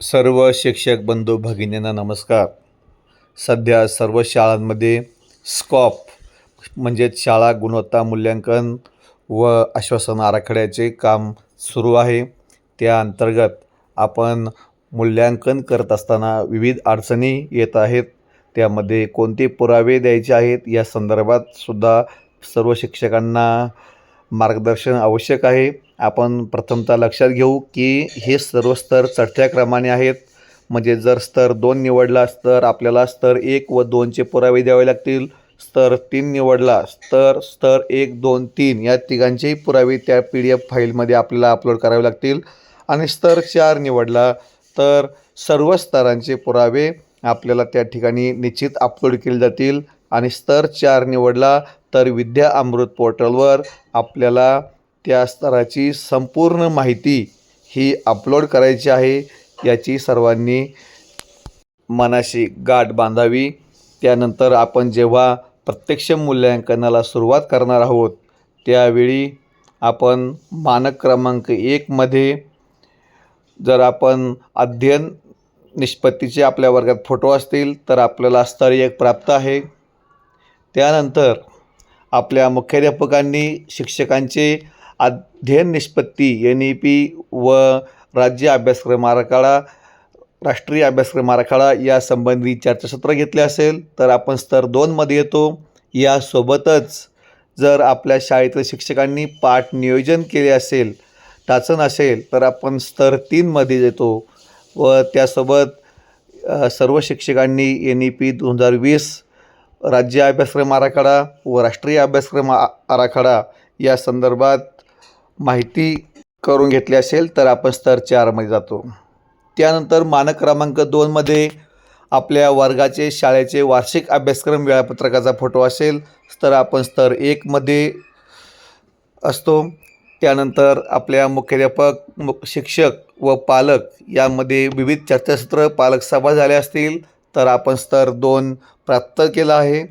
सर्व शिक्षक बंधू भगिनींना नमस्कार. सध्या सर्व शाळांमध्ये स्कॉप म्हणजेच शाळा गुणवत्ता मूल्यांकन व आश्वासन आराखड्याचे काम सुरू आहे. त्या अंतर्गत आपण मूल्यांकन करत असताना विविध अडचणी येत आहेत. त्यामध्ये कोणते पुरावे द्यायचे आहेत? या संदर्भात सुद्धा सर्व शिक्षकांना मार्गदर्शन आवश्यक आहे. आपण प्रथमतः लक्षात घेऊ की हे सर्व स्तर चढत्या क्रमाने आहेत. म्हणजे जर स्तर दोन निवडला तर आपल्याला स्तर एक व दोनचे पुरावे द्यावे लागतील. स्तर तीन निवडला तर स्तर एक दोन तीन या तिघांचेही पुरावे त्या पी डी एफ फाईलमध्ये आपल्याला अपलोड करावे लागतील. आणि स्तर चार निवडला तर सर्व स्तरांचे पुरावे आपल्याला त्या ठिकाणी निश्चित अपलोड केले जातील. आणि स्तर चार निवडला तर विद्या अमृत पोर्टलवर आपल्याला त्या स्तराची संपूर्ण माहिती ही अपलोड करायची आहे. याची सर्वांनी मनाशी गाठ बांधावी. त्यानंतर आपण जेव्हा प्रत्यक्ष मूल्यांकनाला सुरुवात करणार आहोत त्यावेळी आपण मानक क्रमांक एकमध्ये जर आपण अध्ययन निष्पत्तीचे आपल्या वर्गात फोटो असतील तर आपल्याला स्तर एक प्राप्त आहे. त्यानंतर आपल्या मुख्याध्यापकांनी शिक्षकांचे अध्ययन निष्पत्ती एन ई पी व राज्य अभ्यासक्रम आराखडा राष्ट्रीय अभ्यासक्रम आराखडा यासंबंधी चर्चासत्र घेतले असेल तर आपण स्तर दोनमध्ये येतो. यासोबतच जर आपल्या शाळेतील शिक्षकांनी पाठ नियोजन केले असेल टाचन असेल तर आपण स्तर तीनमध्ये येतो व त्यासोबत सर्व शिक्षकांनी एन ई पी दोन हजार वीस राज्य अभ्यासक्रम आराखडा व राष्ट्रीय अभ्यासक्रम आ आराखडा या संदर्भात माहिती करून घेतली असेल तर आपण स्तर चारमध्ये जातो. त्यानंतर मानक क्रमांक दोनमध्ये आपल्या वर्गाचे शाळेचे वार्षिक अभ्यासक्रम वेळापत्रकाचा फोटो असेल तर आपण स्तर एकमध्ये असतो. त्यानंतर आपल्या मुख्याध्यापक मु शिक्षक व पालक यामध्ये विविध चर्चासत्र पालक सभा झाल्या असतील. तर आपण स्तर दोन प्राप्त केला आहे.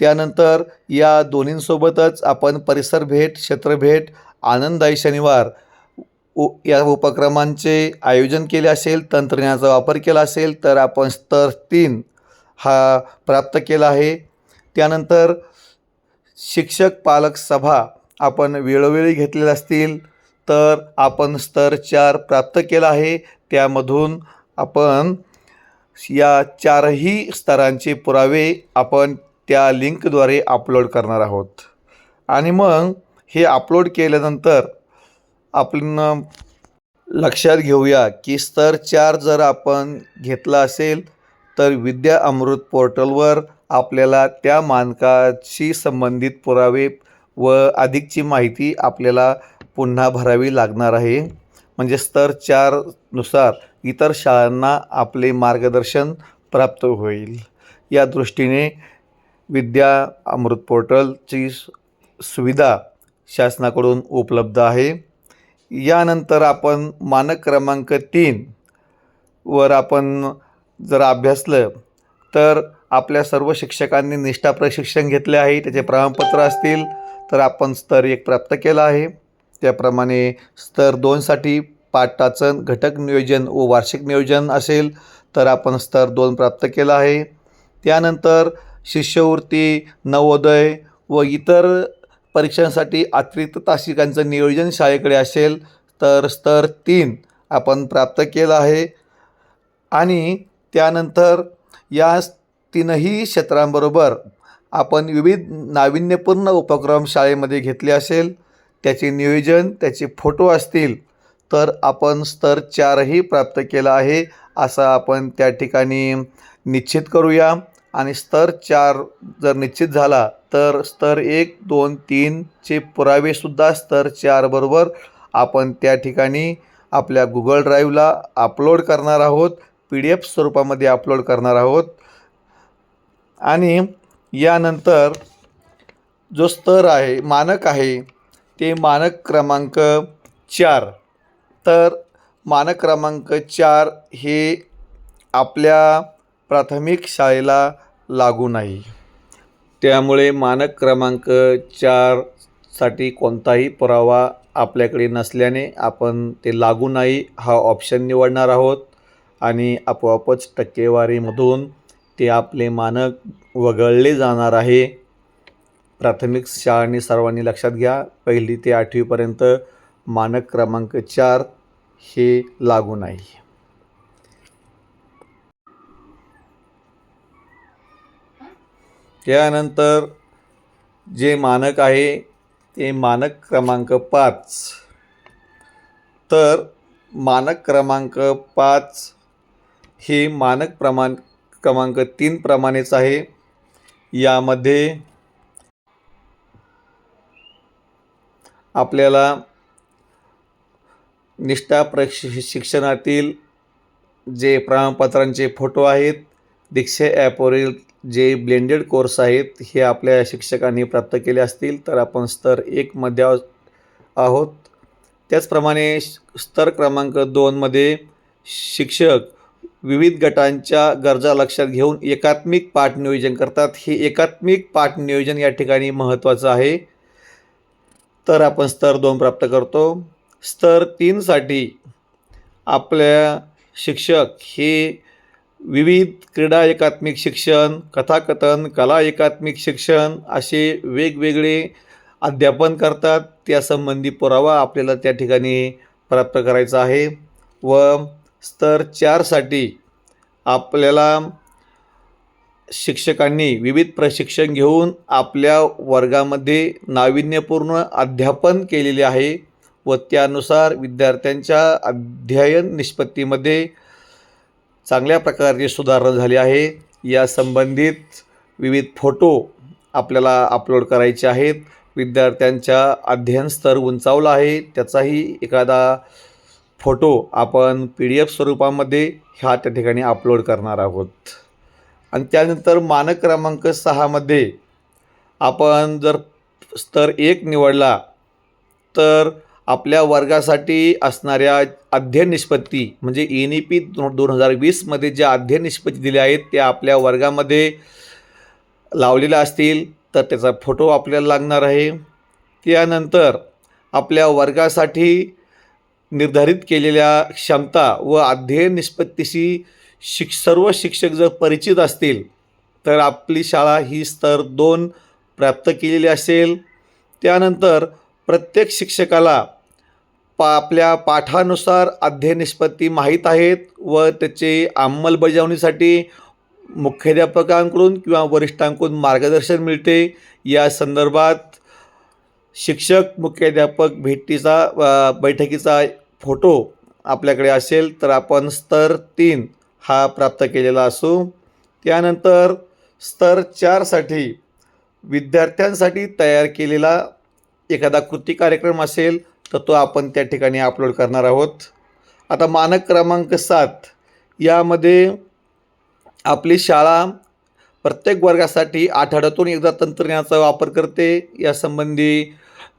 त्यानंतर या दोन्हींसोबतच आपण परिसर भेट क्षेत्रभेट आनंददायी शनिवार उ या उपक्रमांचे आयोजन केले असेल तंत्रज्ञानाचा वापर केला असेल तर आपण स्तर तीन हा प्राप्त केला आहे. त्यानंतर शिक्षक पालक सभा आपण वेळोवेळी घेतलेल्या असतील तर आपण स्तर चार प्राप्त केला आहे. त्यामधून आपण या चारही स्तरांचे पुरावे आपण त्या लिंकद्वारे अपलोड करणार आहोत. आणि मग हे अपलोड केल्यानंतर आपण लक्षात घेऊया की स्तर चार जर आपण घेतला असेल तर विद्या अमृत पोर्टलवर आपल्याला त्या मानकाशी संबंधित पुरावे व अधिकची माहिती आपल्याला पुन्हा भरावी लागणार आहे. म्हणजे स्तर चारनुसार इतर शाळांना आपले मार्गदर्शन प्राप्त होईल. या दृष्टीने विद्या अमृत पोर्टलची सुविधा शासनाकडून उपलब्ध आहे. यानंतर आपण मानक क्रमांक तीन वर आपण जर अभ्यासलं तर आपल्या सर्व शिक्षकांनी निष्ठा प्रशिक्षण घेतले आहे. त्याचे प्रमाणपत्र असतील तर आपण स्तर एक प्राप्त केला आहे. त्याप्रमाणे स्तर दोनसाठी पाटाचं घटक नियोजन व वार्षिक नियोजन असेल तर आपण स्तर दोन प्राप्त केला आहे. त्यानंतर शिष्यवृत्ती नवोदय व इतर परीक्षांसाठी अतिरिक्त तासिकांचं नियोजन शाळेकडे असेल तर स्तर तीन आपण प्राप्त केलं आहे. आणि त्यानंतर या तीनही क्षेत्रांबरोबर आपण विविध नाविन्यपूर्ण उपक्रम शाळेमध्ये घेतले असेल त्याचे नियोजन त्याचे फोटो असतील तर आपण स्तर चारही प्राप्त केला आहे असं आपण त्या ठिकाणी निश्चित करूया. आणि स्तर चार जर निश्चित झाला तर स्तर एक दोन तीनचे पुरावेसुद्धा स्तर चारबरोबर आपण त्या ठिकाणी आपल्या गुगल ड्राईव्हला अपलोड करणार आहोत पी डी एफ स्वरूपामध्ये अपलोड करणार आहोत. आणि यानंतर जो स्तर आहे मानक आहे ते मानक क्रमांक चार. तर मानक क्रमांक चार हे आपल्या प्राथमिक शाळेला लागू नाही. त्यामुळे मानक क्रमांक चारसाठी कोणताही पुरावा आपल्याकडे नसल्याने आपण ते लागू नाही हा ऑप्शन निवडणार आहोत. आणि आपोआपच टक्केवारीमधून ते आपले मानक वगळले जाणार आहे. प्राथमिक शाळांनी सर्वांनी लक्षात घ्या. पहिली ते आठवीपर्यंत मानक क्रमांक चार हे लागू नाही. त्यानंतर जे मानक आहे ते मानक क्रमांक पाच. तर मानक क्रमांक पाच हे मानक प्रमाण क्रमांक तीन प्रमाणेच आहे. यामध्ये आपल्याला निष्ठा प्रश शिक्षणातील जे प्रमाणपत्रांचे फोटो आहेत दीक्षा ॲपवरील जे ब्लेंडेड कोर्स आहेत हे आपल्या शिक्षकांनी प्राप्त केले असतील तर आपण स्तर एकमध्ये आहोत. त्याचप्रमाणे श- स्तर क्रमांक दोनमध्ये शिक्षक विविध गटांच्या गरजा लक्षात घेऊन एकात्मिक पाठ नियोजन करतात. हे एकात्मिक पाठ नियोजन या ठिकाणी महत्त्वाचं आहे. तर आपण स्तर दोन प्राप्त करतो. स्तर तीनसाठी आपल्या शिक्षक हे विविध क्रीडा एकात्मिक शिक्षण कथाकथन कला एकात्मिक शिक्षण असे वेगवेगळे अध्यापन करतात. त्यासंबंधी पुरावा आपल्याला त्या ठिकाणी प्राप्त करायचा आहे. व स्तर चारसाठी आपल्याला शिक्षकांनी विविध प्रशिक्षण घेऊन आपल्या वर्गामध्ये नाविन्यपूर्ण अध्यापन केलेले आहे व त्यानुसार विद्यार्थ्यांच्या अध्ययन निष्पत्तीमध्ये चांगल्या प्रकारची सुधारणा झाली आहे. या संबंधित विविध फोटो आपल्याला अपलोड करायचे आहेत. विद्यार्थ्यांच्या अध्ययन स्तर उंचावला आहे. त्याचाही एखादा फोटो आपण पी डी एफ स्वरूपामध्ये ह्या त्या ठिकाणी अपलोड करणार आहोत. आणि त्यानंतर मानक क्रमांक सहामध्ये आपण जर स्तर एक निवडला तर आपल्या वर्गासाठी असणाऱ्या अध्ययन निष्पत्ती म्हणजे एन ई पी दोन हजार वीसमध्ये ज्या अध्ययन निष्पत्ती दिल्या आहेत त्या आपल्या वर्गामध्ये लावलेल्या असतील तर त्याचा फोटो आपल्याला लागणार आहे. त्यानंतर आपल्या वर्गासाठी निर्धारित केलेल्या क्षमता व अध्ययन निष्पत्तीशी शिक सर्व शिक्षक जर परिचित असतील तर आपली शाळा ही स्तर दोन प्राप्त केलेली असेल. त्यानंतर प्रत्येक शिक्षकाला पा आपल्या पाठानुसार अध्ययनिष्पत्ती माहीत आहेत व त्याचे अंमलबजावणीसाठी मुख्याध्यापकांकडून किंवा वरिष्ठांकडून मार्गदर्शन मिळते. या संदर्भात शिक्षक मुख्याध्यापक भेटीचा बैठकीचा फोटो आपल्याकडे असेल तर आपण स्तर तीन हा प्राप्त केलेला असू. त्यानंतर स्तर चारसाठी विद्यार्थ्यांसाठी तयार केलेला एखादा कृती कार्यक्रम असेल तर तो आपण त्या ठिकाणी अपलोड करणार आहोत. आता मानक क्रमांक सात यामध्ये आपली शाळा प्रत्येक वर्गासाठी आठवड्यातून एकदा तंत्रज्ञानाचा वापर करते. यासंबंधी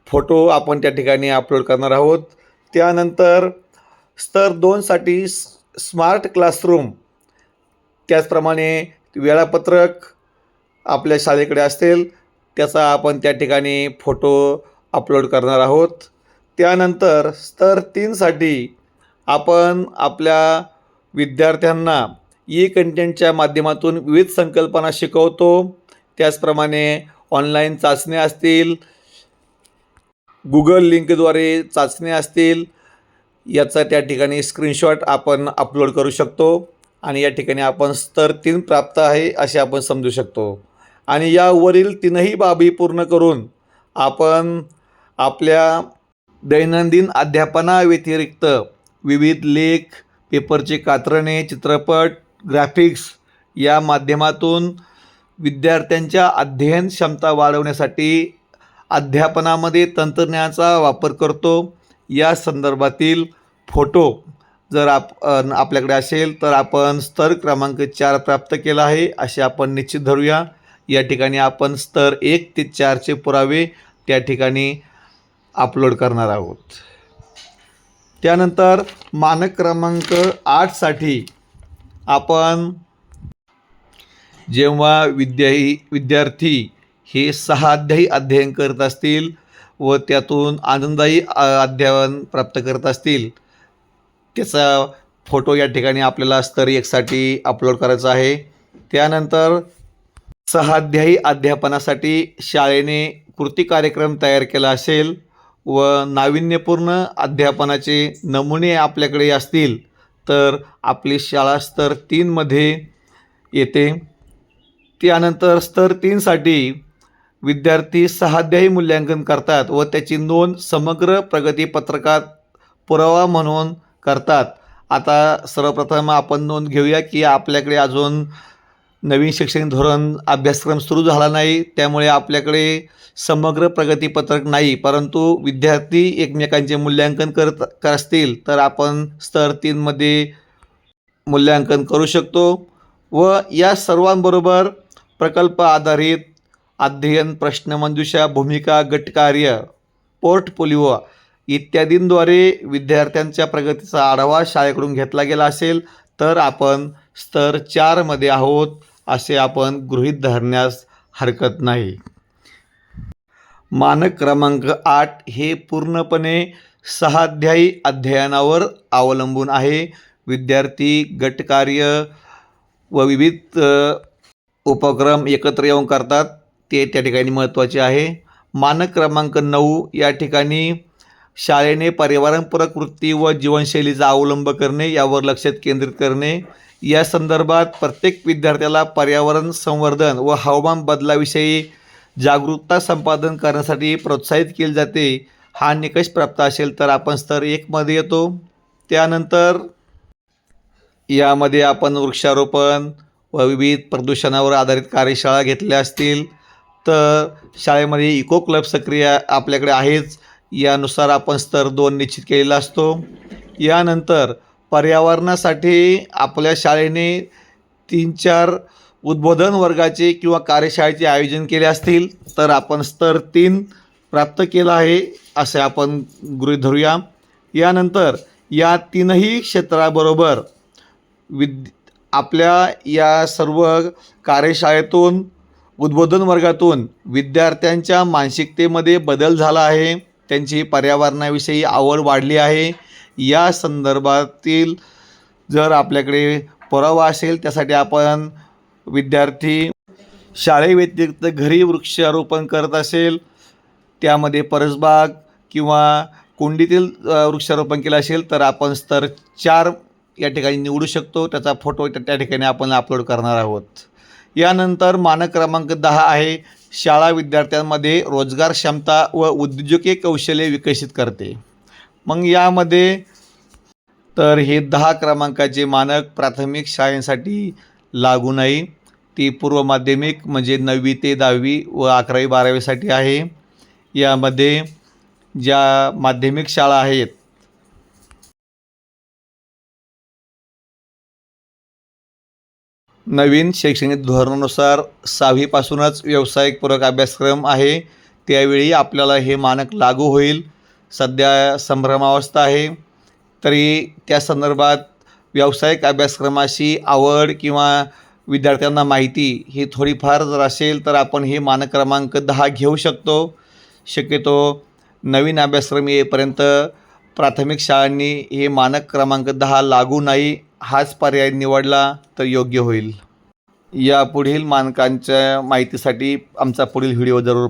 फोटो आपण त्या ठिकाणी अपलोड करणार आहोत. त्यानंतर स्तर दोनसाठी स स्मार्ट क्लासरूम. त्याचप्रमाणे वेळापत्रक आपल्या शाळेकडे असेल त्याचा आपण त्या ठिकाणी फोटो अपलोड करणार आहोत. त्यानंतर स्तर तीनसाठी आपण आपल्या विद्यार्थ्यांना ई कंटेंटच्या माध्यमातून विविध संकल्पना शिकवतो. त्याचप्रमाणे ऑनलाईन चाचण्या असतील गुगल लिंकद्वारे चाचण्या असतील याचा त्या ठिकाणी स्क्रीनशॉट आपण अपलोड करू शकतो आणि या ठिकाणी आपण स्तर तीन प्राप्त आहे असे आपण समजू शकतो. आणि यावरील तीनही बाबी पूर्ण करून आपण आपल्या दैनंदिन अध्यापनाव्यतिरिक्त विविध लेख पेपरचे कात्रणे चित्रपट ग्राफिक्स या माध्यमातून विद्यार्थ्यांच्या अध्ययन क्षमता वाढवण्यासाठी अध्यापनामध्ये तंत्रज्ञानाचा वापर करतो. या संदर्भातील फोटो जर आप आपल्याकडे असेल तर आपण स्तर क्रमांक चार प्राप्त केला आहे असे आपण निश्चित धरूया. या ठिकाणी आपण स्तर एक ते चारचे पुरावे त्या ठिकाणी अपलोड करणार आहोत. त्यानंतर मानक क्रमांक आठसाठी आपण जेव्हा विद्याही विद्यार्थी हे सहा अध्यायी अध्ययन करत असतील व त्यातून आनंददायी अ, अध्ययन प्राप्त करत असतील. त्याचा फोटो या ठिकाणी आपल्याला स्तर एकसाठी अपलोड करायचा आहे. त्यानंतर सहाध्यायी अध्यापनासाठी शाळेने कृती कार्यक्रम तयार केला असेल व नाविन्यपूर्ण अध्यापनाचे नमुने आपल्याकडे असतील तर आपली शाळा स्तर तीनमध्ये येते. त्यानंतर स्तर तीनसाठी विद्यार्थी सहाध्यायी मूल्यांकन करतात व त्याची नोंद समग्र प्रगतीपत्रकात पुरावा म्हणून करतात. आता सर्वप्रथम आपण नोंद घेऊया की आपल्याकडे अजून नवीन शैक्षणिक धोरण अभ्यासक्रम सुरू झाला नाही त्यामुळे आपल्याकडे समग्र प्रगतीपत्रक नाही. परंतु विद्यार्थी एकमेकांचे मूल्यांकन करत कर असतील तर आपण स्तर तीनमध्ये मूल्यांकन करू शकतो. व या सर्वांबरोबर प्रकल्प आधारित अध्ययन प्रश्नमंजुषा भूमिका गटकार्य पोर्टफोलिओ इत्यादींद्वारे विद्यार्थ्यांच्या प्रगतीचा आढावा शाळेकडून घेतला गेला असेल तर आपण स्तर चारमध्ये आहोत असे आपण गृहीत धरण्यास हरकत नाही. मानक क्रमांक आठ हे पूर्णपणे सहाध्यायी अध्ययनावर अवलंबून आहे. विद्यार्थी गटकार्य व विविध उपक्रम एकत्र येऊन करतात. ते त्या ठिकाणी महत्त्वाचे आहे. मानक क्रमांक नऊ या ठिकाणी शाळेने पर्यावरणपूरक वृत्ती व जीवनशैलीचा अवलंब करणे यावर लक्ष केंद्रित करणे. या संदर्भात प्रत्येक विद्यार्थ्याला पर्यावरण संवर्धन व हवामान बदलाविषयी जागरूकता संपादन करण्यासाठी प्रोत्साहित केले जाते. हा निकष प्राप्त असेल तर आपण स्तर एकमध्ये येतो. त्यानंतर यामध्ये आपण वृक्षारोपण व विविध प्रदूषणावर आधारित कार्यशाळा घेतल्या असतील. तर शाळेमध्ये इको क्लब सक्रिय आपल्याकडे आहेच. यानुसार आपण स्तर दोन निश्चित केलेला असतो. यानंतर पर्यावरणासाठी आपल्या शाळेने तीन चार उद्बोधन वर्गाचे किंवा कार्यशाळेचे आयोजन केले असतील तर आपण स्तर तीन प्राप्त केला आहे असे आपण गृहीत धरूया. यानंतर या तीनही क्षेत्राबरोबर विद आपल्या या सर्व कार्यशाळेतून उद्बोधन वर्गातून विद्यार्थ्यांच्या मानसिकतेमध्ये बदल झाला आहे. त्यांची पर्यावरणाविषयी आवड वाढली आहे. या संदर्भातील जर आपल्याकडे पुरावा असेल त्यासाठी आपण विद्यार्थी शाळेव्यतिरिक्त घरी वृक्षारोपण करत असेल त्यामध्ये परसबाग किंवा कुंडीतील वृक्षारोपण केलं असेल तर आपण स्तर चार या ठिकाणी निवडू शकतो. त्याचा फोटो त्या ठिकाणी आपण अपलोड करणार आहोत. यानंतर मानक क्रमांक दहा आहे. शाळा विद्यार्थ्यांमध्ये रोजगार क्षमता व उद्योजकीय कौशल्य विकसित करते. मग यामध्ये तर हे दहा क्रमांकाचे मानक प्राथमिक शाळेसाठी लागू नाही. ती पूर्व माध्यमिक म्हणजे नववी ते दहावी व अकरावी बारावीसाठी आहे. यामध्ये ज्या माध्यमिक शाळा आहेत नवीन शैक्षणिक धोरणानुसार सहावीपासूनच व्यावसायिकपूरक अभ्यासक्रम आहे. त्यावेळी आपल्याला हे मानक लागू होईल. सध्या संभ्रमावस्था आहे. तरी त्या संदर्भात व्यावसायिक अभ्यासक्रमाशी आवड किंवा विद्यार्थ्यांना माहिती ही थोडीफार जर असेल तर आपण हे मानक क्रमांक दहा घेऊ शकतो. शक्यतो नवीन अभ्यासक्रम येईपर्यंत प्राथमिक शाळांनी हे मानक क्रमांक दहा लागू नाही. हाच पर्याय निवडला तर योग्य होईल. या पुढील मानकांच्या माहितीसाठी आमचा पुढील व्हिडिओ जरूर